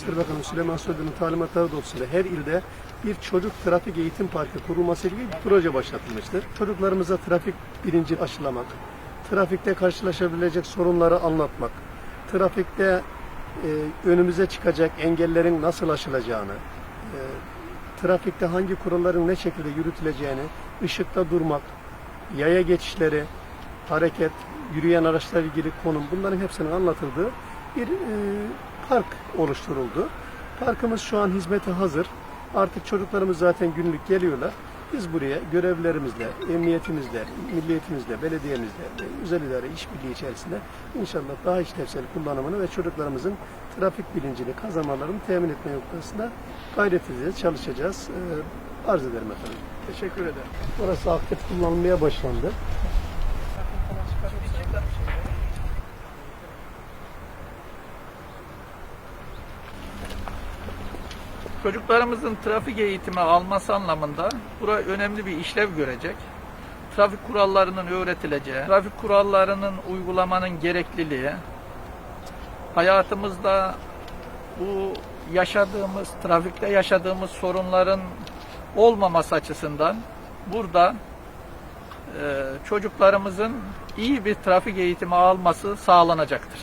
İçişleri Bakanı Süleyman Soylu'nun talimatları doğrultusunda her ilde bir çocuk trafik eğitim parkı kurulması ilgili bir proje başlatılmıştır. Çocuklarımıza trafik bilinci aşılamak, trafikte karşılaşabilecek sorunları anlatmak, trafikte e, önümüze çıkacak engellerin nasıl aşılacağını, e, trafikte hangi kuralların ne şekilde yürütüleceğini, ışıkta durmak, yaya geçişleri, hareket, yürüyen araçlarla ilgili konum bunların hepsinin anlatıldığı bir e, park oluşturuldu. Parkımız şu an hizmete hazır. Artık çocuklarımız zaten günlük geliyorlar. Biz buraya görevlerimizle, emniyetimizle, milliyetimizle, belediyemizle, özel idare işbirliği içerisinde inşallah daha işlevsel kullanımını ve çocuklarımızın trafik bilincini kazanmalarını temin etme noktasında gayret edeceğiz, çalışacağız. E, arz ederim efendim. Teşekkür ederim. Orası aktif kullanılmaya başlandı. Çocuklarımızın trafik eğitimi alması anlamında bura önemli bir işlev görecek. Trafik kurallarının öğretileceği, trafik kurallarının uygulamanın gerekliliği, hayatımızda bu yaşadığımız, trafikte yaşadığımız sorunların olmaması açısından burada e, çocuklarımızın iyi bir trafik eğitimi alması sağlanacaktır.